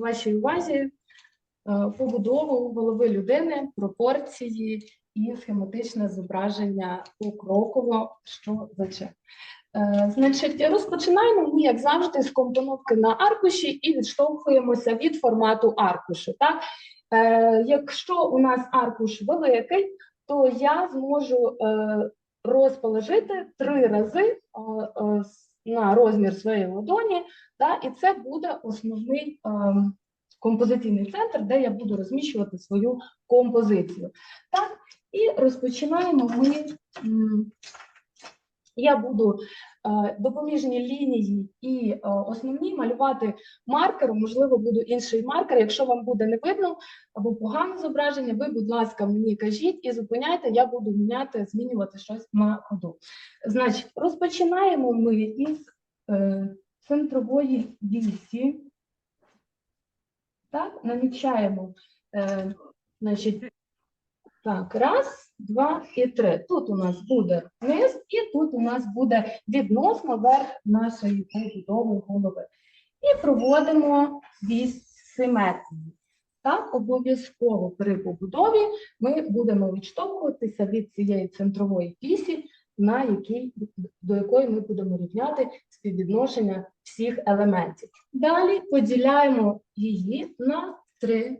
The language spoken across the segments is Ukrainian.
вашій увазі е, побудову голови людини, пропорції і схематичне зображення покроково, що за чим. Е, Значить, розпочинаємо ми, як завжди, з компоновки на аркуші і відштовхуємося від формату аркушу. Так? Е, Якщо у нас аркуш великий, то я зможу розположити три рази на розмір своєї ладоні, да, і це буде основний е, композиційний центр, де я буду розміщувати свою композицію. Так, і розпочинаємо ми. Я буду допоміжні лінії і е, основні малювати маркером, можливо, буду інший маркер. Якщо вам буде не видно або погане зображення, ви, будь ласка, мені кажіть і зупиняйте, я буду міняти, змінювати щось на ходу. Значить, розпочинаємо ми із е, центрової вісі. Так, намічаємо, е, значить, так, раз, два і три. Тут у нас буде низ, і тут у нас буде відносно верх нашої побудови голови. І проводимо вісь симетрії. Так, обов'язково при побудові ми будемо відштовхуватися від цієї центрової вісі, на якій, до якої ми будемо рівняти співвідношення всіх елементів. Далі поділяємо її на три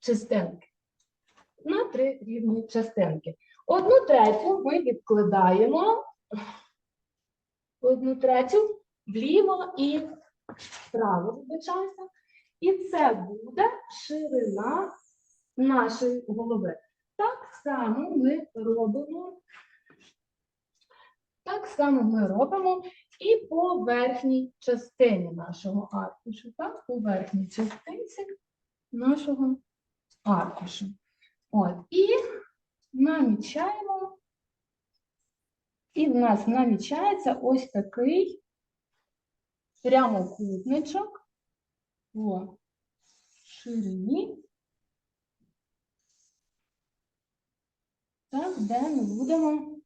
частинки. На три рівні частинки. Одну третю ми відкладаємо, одну третю вліво і вправо, вибачаюся. І це буде ширина нашої голови. Так само ми робимо, так само ми робимо і по верхній частині нашого аркушу. Так, по верхній частинці нашого аркушу. От, і намічаємо. І в нас намічається ось такий прямокутничок по ширині. Так, де ми будемо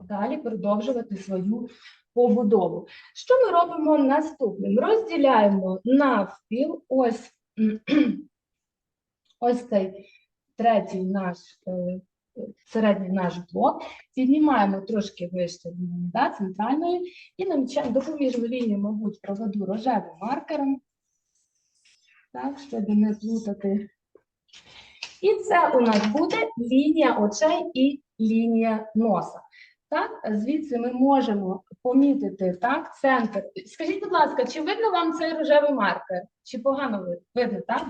далі продовжувати свою побудову. Що ми робимо наступним? Розділяємо навпіл ось, ось цей третій наш е, середній наш блок, піднімаємо трошки вище лінії да, центральної і намічаємо допоміжну лінію, мабуть, проведу рожевим маркером, так, щоб не плутати. І це у нас буде лінія очей і лінія носа. Так, звідси ми можемо помітити так, центр. Скажіть, будь ласка, чи видно вам цей рожевий маркер? Чи погано видно? Так?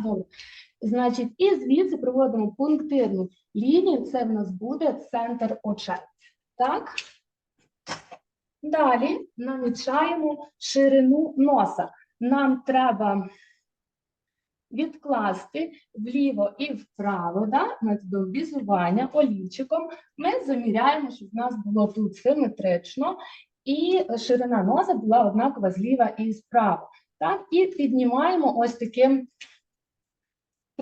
Значить, і звідси проводимо пунктирну лінію, це в нас буде центр очей. Так? Далі намічаємо ширину носа. Нам треба відкласти вліво і вправо, да, методом візування олівчиком. Ми заміряємо, щоб в нас було тут симетрично, і ширина носа була однакова зліва і справа. Так? І піднімаємо ось таким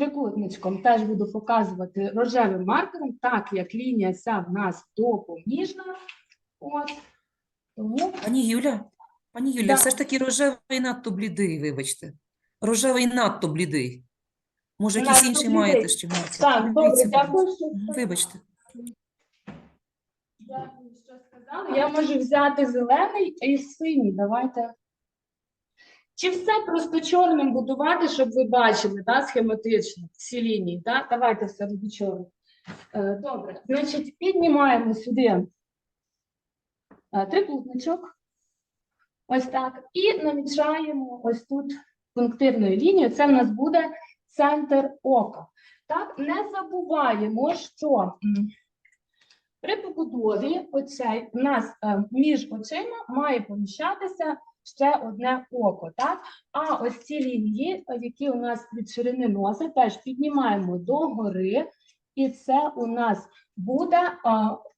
трикутничком. Теж буду показувати рожевим маркером, так як лінія ця в нас допоміжна. От. Тому Пані Юля, пані Юля, Да. все ж таки рожевий надто блідий, вибачте. Рожевий надто блідий. Може, якийсь інший блідий. маєте ще маркер? так, добре, дякую, Вибачте. Дякую, що сказали. Я можу взяти зелений і синій. Давайте. Чи все просто чорним будувати, щоб ви бачили, да, схематично, всі лінії, да? Давайте все до чорним. Е, Добре, значить, піднімаємо сюди е, трикутничок. Ось так. І намічаємо ось тут пунктирною лінією. Це в нас буде центр ока. Так, не забуваємо, що при побудові оцей у нас е, між очима має поміщатися ще одне око. Так? А ось ці лінії, які у нас від ширини носа, теж піднімаємо догори, і це у нас буде е,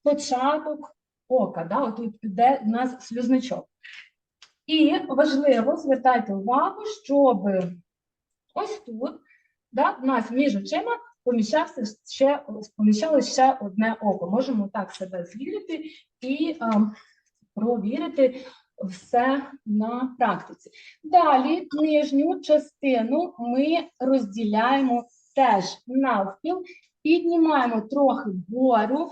початок ока, да? Отут де у нас слюзничок. І важливо, звертайте увагу, щоб ось тут, да, у нас між очима поміщався ще, поміщалося ще одне око. Можемо так себе звірити і а, провірити, все на практиці. Далі нижню частину ми розділяємо теж навпіл, піднімаємо трохи вгору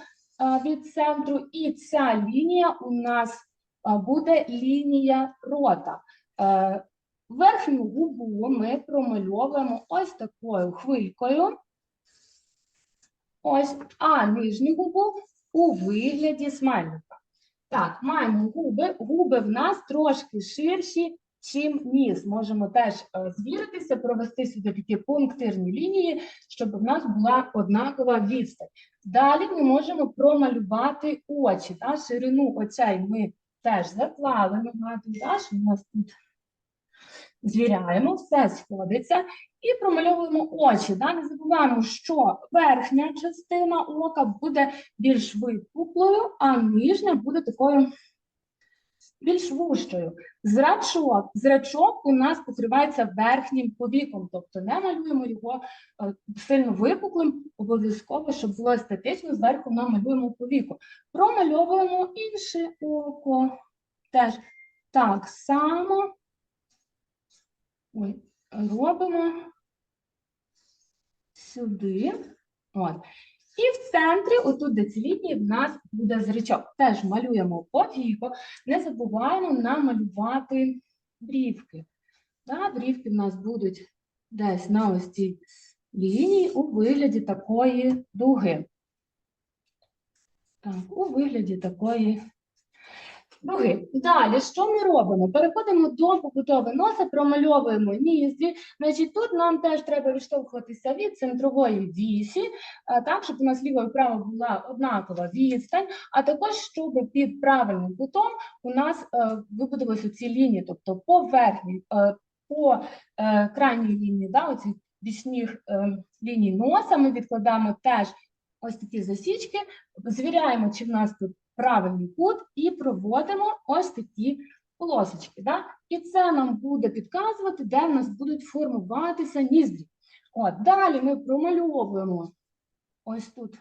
від центру, і ця лінія у нас буде лінія рота. Е, Верхню губу ми промальовуємо ось такою хвилькою. Ось, а нижню губу у вигляді смайлика. Так, маємо губи. Губи в нас трошки ширші, чим ніс. Можемо теж е, звіритися, провести сюди такі пунктирні лінії, щоб в нас була однакова відстань. Далі ми можемо промалювати очі. Та, ширину очей ми теж заклали. Нагадую, що у нас тут звіряємо, все сходиться і промальовуємо очі. Да? Не забуваємо, що верхня частина ока буде більш випуклою, а нижня буде такою більш вужчою. Зрачок, зрачок у нас покривається верхнім повіком, тобто не малюємо його е, сильно випуклим, обов'язково, щоб було естетично, зверху намалюємо повіку. Промальовуємо інше око. Теж так само. Ой, робимо сюди. От. І в центрі, отут, де лінії, в нас буде зрачок. Теж малюємо повіко. Не забуваємо намалювати брівки. Да, брівки в нас будуть десь на ось цій лінії у вигляді такої дуги. Так, у вигляді такої дуги. Далі, що ми робимо? Переходимо до побудови носа, промальовуємо ніздрі. Значить, тут нам теж треба відштовхуватися від центрової вісі, так, щоб у нас ліва і права була однакова відстань, а також, щоб під правильним кутом у нас е, вибудувалися ці лінії, тобто по верхній, е, по е, крайній лінії, да, оці бічних е, ліній носа ми відкладаємо теж ось такі засічки, звіряємо, чи в нас тут правильний кут, і проводимо ось такі полосочки. Да? І це нам буде підказувати, де в нас будуть формуватися ніздрі. От, далі ми промальовуємо ось тут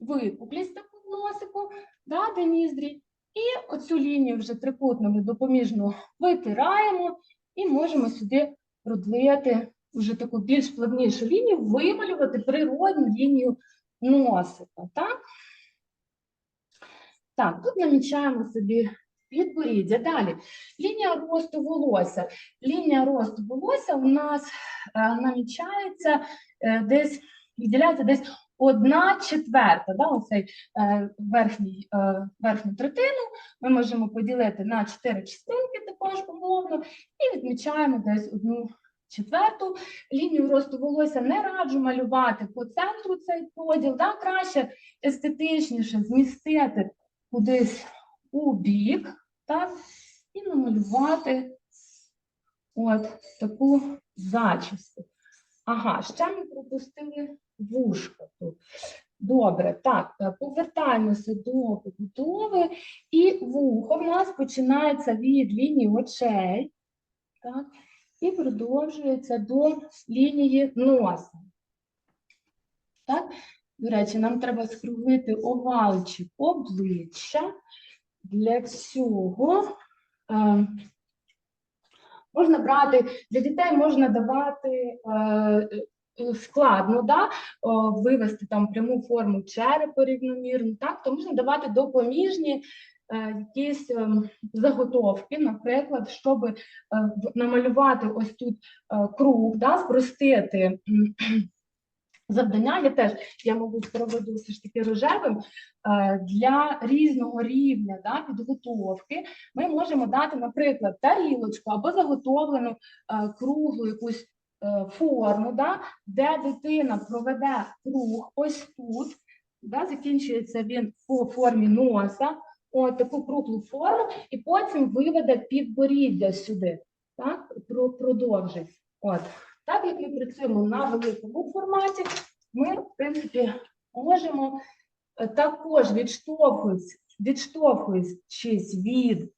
випуклість таку носику, да, де ніздрі, і оцю лінію вже трикутну ми допоміжно витираємо і можемо сюди продлити вже таку більш плавнішу лінію, вималювати природну лінію носика. Так, так тут намічаємо собі підборіддя. Далі лінія росту волосся. Лінія росту волосся у нас е, намічається е, десь, відділяється десь одна четверта. Да, оцей е, верхній, верхню третину ми можемо поділити на чотири частинки також умовно і відмічаємо десь одну четверту. Лінію росту волосся не раджу малювати по центру цей поділ, да, краще естетичніше змістити кудись у бік, так, і намалювати от таку зачіску. Ага, ще ми пропустили вушко тут. Добре, так, е, повертаємося до побудови, і вухо в нас починається від лінії очей, так, і продовжується до лінії носа. Так, до речі, нам треба скруглити овалчик обличчя. Для цього е, можна брати, для дітей можна давати е, е, складно, да? о, вивести там пряму форму черепа рівномірну, так? то можна давати допоміжні е, якісь е, заготовки, наприклад, щоб е, намалювати ось тут е, круг, да? спростити завдання. Я теж, я, мабуть, проведу все ж таки рожевим. Е, Для різного рівня да, підготовки ми можемо дати, наприклад, тарілочку або заготовлену е, круглу якусь е, форму, да, де дитина проведе круг ось тут, да, закінчується він по формі носа, от таку круглу форму, і потім виведе підборіддя сюди, так, продовжить. От. Так як ми працюємо на великому форматі, ми, в принципі, можемо е, також відштовхуючись, від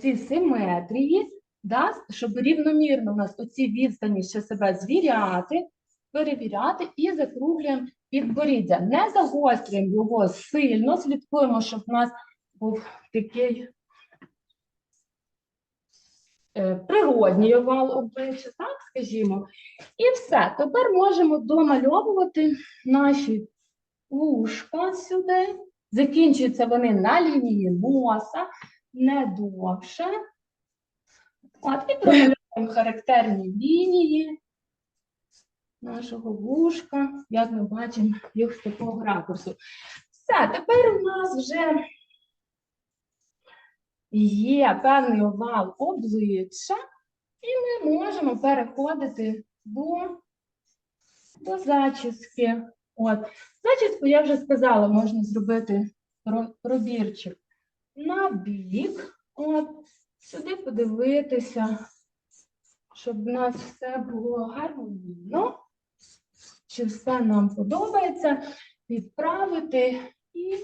цієї симетрії, да, щоб рівномірно у нас оці відстані ще себе звіряти, перевіряти і закруглюємо підборіддя. Не загострюємо його сильно, слідкуємо, щоб в нас був такий природній овал обличчя, так скажімо. І все. Тепер можемо домальовувати наші вушка сюди. Закінчуються вони на лінії носа, не довше. От, і промальовуємо характерні лінії нашого вушка, як ми бачимо їх з такого ракурсу. Все, тепер у нас вже є певний овал обличчя, і ми можемо переходити до, до зачіски. От. Зачіску я вже сказала, можна зробити пробірчик на бік. От. Сюди подивитися, щоб в нас все було гармонійно, чи все нам подобається, підправити і,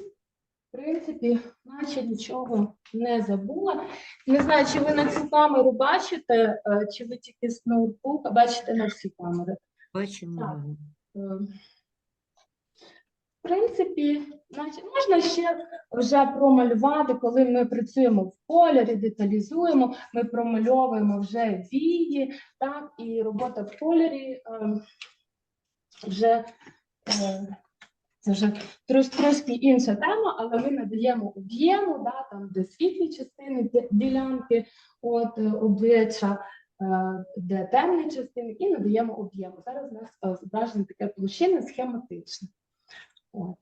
принципі, наче нічого не забула. Не знаю, чи ви на цю камеру бачите, е, чи ви тільки з ноутбука бачите на всі камери. Бачимо. Так. Е, В принципі, можна ще вже промалювати, коли ми працюємо в кольорі, деталізуємо, ми промальовуємо вже вії, так, і робота в кольорі е, вже е, це вже трошки інша тема, але ми надаємо об'єму, да, там, де світлі частини ді- ділянки от, е, обличчя, е, де темні частини, і надаємо об'єму. Зараз у нас е, зображення таке площине схематичне. От.